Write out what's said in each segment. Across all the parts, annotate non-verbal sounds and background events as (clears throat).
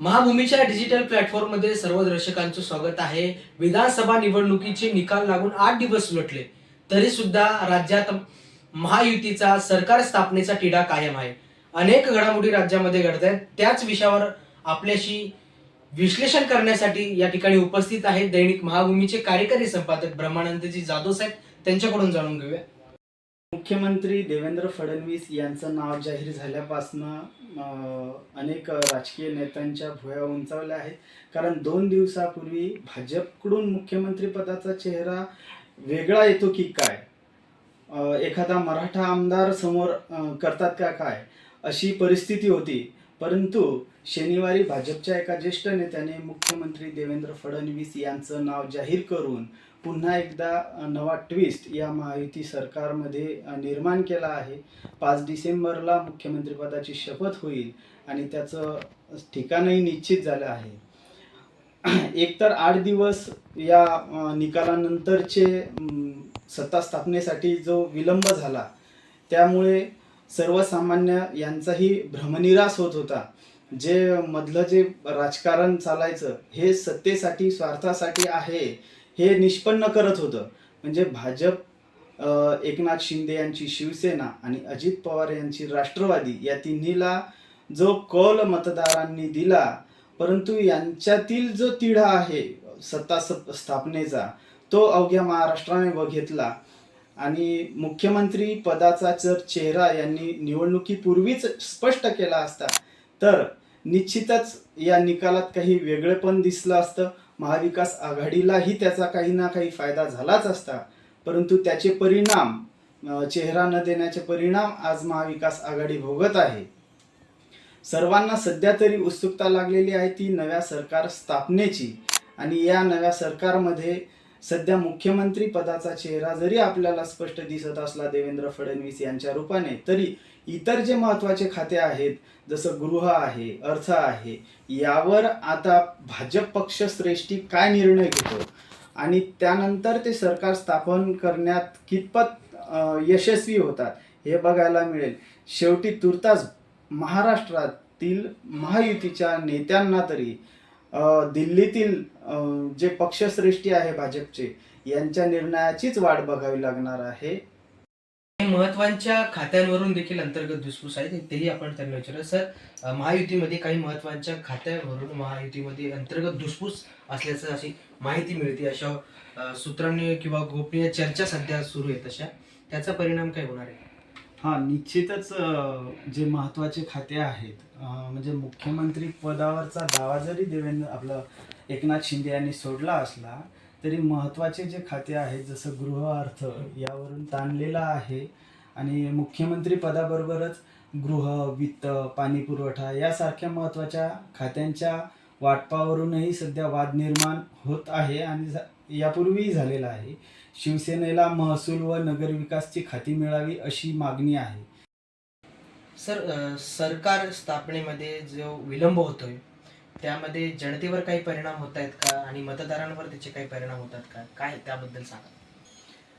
महाभूमीच्या digital प्लॅटफॉर्ममध्ये सर्व दर्शकांचं स्वागत आहे. विधानसभा निवडणुकीचे निकाल लागून आठ दिवस उलटले. तरी सुद्धा राज्यात महायुतीचा सरकार स्थापनेचा तिढा कायम आहे. अनेक घडामोडी राज्यामध्ये घडत आहेत. त्याच विषयावर आपल्याशी विश्लेषण करण्यासाठी या ठिकाणी उपस्थित आहेत दैनिक महाभूमीचे कार्यकारी संपादक ब्रह्मानंदजी जाधव साहेब. त्यांच्याकडून जाणून घेऊया. मुख्यमंत्री देवेंद्र फडणवीस यांचं नाव जाहीर झाल्यापासनं अनेक राजकीय नेत्यांच्या भुया उंचावल्या आहेत. कारण दोन दिवसापूर्वी भाजपकडून मुख्यमंत्री पदाचा चेहरा वेगळा येतो की काय? एखादा मराठा आमदार समोर करतात का काय? अशी परिस्थिती होती. परंतु शनिवारी भाजपच्या एका ज्येष्ठ नेत्याने मुख्यमंत्री देवेंद्र फडणवीस यांचं नाव जाहीर करून पुन्हा एकदा नवा ट्विस्ट या महायुती सरकारमध्ये निर्माण केला आहे. पाच डिसेंबरला मुख्यमंत्रीपदाची शपथ होईल आणि त्याचं ठिकाणही निश्चित झालं आहे. (clears throat) एकतर आठ दिवस या निकालानंतरचे सत्ता स्थापनेसाठी जो विलंब झाला त्यामुळे सर्वसामान्य यांचाही भ्रमनिरास होत होता. जे मधलं जे राजकारण चालायचं हे सत्तेसाठी स्वार्थासाठी आहे हे निष्पन्न करत होतं. म्हणजे भाजप एकनाथ शिंदे यांची शिवसेना आणि अजित पवार यांची राष्ट्रवादी या तिन्हीला जो कौल मतदारांनी दिला परंतु यांच्यातील जो तिढा आहे सत्ता स्थापनेचा तो अवघ्या महाराष्ट्राने बघितला आणि मुख्यमंत्री पदाचा जर चेहरा यांनी निवडणुकीपूर्वीच स्पष्ट केला असता तर निश्चितच या निकालात काही वेगळेपण दिसलं असतं. महाविकास आघाडीलाही त्याचा काही ना काही फायदा झालाच असता. परंतु त्याचे परिणाम चेहरा न देण्याचे परिणाम आज महाविकास आघाडी भोगत आहे. सर्वांना सध्या तरी उत्सुकता लागलेली आहे ती नव्या सरकार स्थापनेची. आणि या नव्या सरकारमध्ये सध्या मुख्यमंत्री पदाचा चेहरा जरी आपल्याला स्पष्ट दिसत असला देवेंद्र फडणवीस यांच्या रूपाने तरी इतर जे महत्त्वाचे खाते आहेत जसं गृह आहे अर्थ आहे यावर आता भाजप पक्ष श्रेष्ठी काय निर्णय घेतो? आणि त्यानंतर ते सरकार स्थापन करण्यात कितपत यशस्वी होतात हे बघायला मिळेल. शेवटी तुर्तास महाराष्ट्रातील महायुतीच्या नेत्यांना तरी दिल्लीतील जे पक्षश्रेष्ठी आहे भाजपचे यांच्या निर्णयाचीच वाट बघावी लागणार आहे. महत्त्वाच्या खात्यांवरून देखील अंतर्गत धुसफूस आहेत तेही आपण त्यांना विचारलं. सर महायुतीमध्ये काही महत्त्वाच्या खात्यावरून महायुतीमध्ये अंतर्गत धुसफूस असल्याचं अशी माहिती मिळते. अशा सूत्रांनी किंवा गोपनीय चर्चा सध्या सुरू आहेत अशा. त्याचा परिणाम काय होणार आहे? हां निश्चितच अ, जे महत्त्वाचे खाते आहेत अ, म्हणजे मुख्यमंत्री पदावरचा दावा जरी देवेंद्र आपलं एकनाथ शिंदे यांनी सोडला असला तरी महत्त्वाचे जे खाते आहेत जसं गृह अर्थ यावरून ताणलेला आहे. आणि मुख्यमंत्री पदाबरोबरच गृह वित्त पाणी पुरवठा यासारख्या महत्त्वाच्या खात्यांच्या वाटपावरूनही सध्या वाद निर्माण होत आहे आणि यापूर्वीही झालेला आहे. शिवसेनेला महसूल व नगरविकासची खाती मिळावी अशी मागणी आहे. सर सरकार स्थापनेमध्ये जो विलंब होतोय त्यामध्ये जनतेवर काही परिणाम होत आहेत का आणि मतदारांवर त्याचे काही परिणाम होतात का? काय त्याबद्दल सांगा?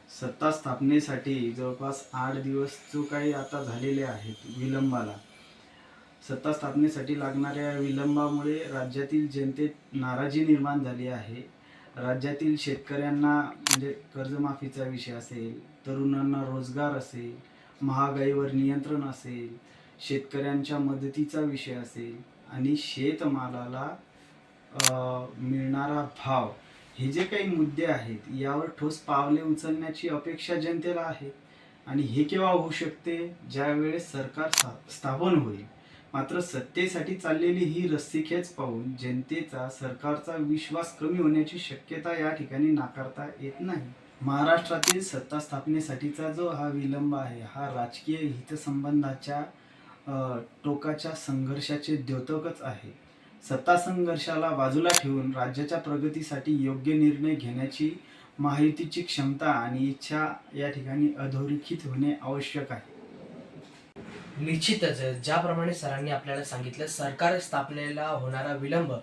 सत्ता स्थापनेसाठी जवळपास आठ दिवस जो काही आता झालेले आहेत विलंबाला सत्ता स्थापनेसाठी लागणाऱ्या विलंबामुळे राज्यातील जनतेत नाराजी निर्माण झाली आहे. राज्यातील शेतकऱ्यांना म्हणजे कर्जमाफीचा विषय असेल तरुणांना रोजगार असेल महागाईवर नियंत्रण असेल शेतकऱ्यांच्या मदतीचा विषय असेल आणि शेतमालाला मिळणारा भाव हे जे काही मुद्दे आहेत यावर ठोस पावले उचलण्याची अपेक्षा जनतेला आहे. आणि हे केव्हा होऊ शकते? ज्यावेळेस सरकार स्था- स्थापन होईल. मात्र सत्तेसाठी चाललेली ही रस्सीखेच पाहून जनतेचा सरकारचा विश्वास कमी होण्याची शक्यता या ठिकाणी नाकारता येत नाही. महाराष्ट्रातील सत्ता स्थापनेसाठीचा जो हा विलंब आहे हा राजकीय हितसंबंधाच्या टोकाच्या संघर्षाचे द्योतकच आहे. सत्ता संघर्षाला बाजूला ठेवून राज्याच्या प्रगतीसाठी योग्य निर्णय घेण्याची महायुतीची क्षमता आणि इच्छा या ठिकाणी अधोरेखित होणे आवश्यक आहे. निश्चितच ज्याप्रमाणे सरांनी आपल्याला सांगितलं सरकार स्थापनेला होणारा विलंब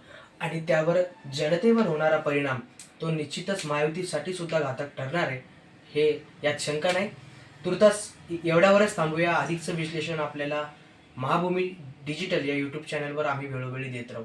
आणि त्यावर जनतेवर होणारा परिणाम तो निश्चितच महायुतीसाठी सुद्धा घातक ठरणार आहे हे यात शंका नाही. तुर्तास एवढ्यावरच थांबूया. अधिकचं विश्लेषण आपल्याला महाभूमी डिजिटल या यूट्यूब चॅनलवर आम्ही वेळोवेळी देत राहू.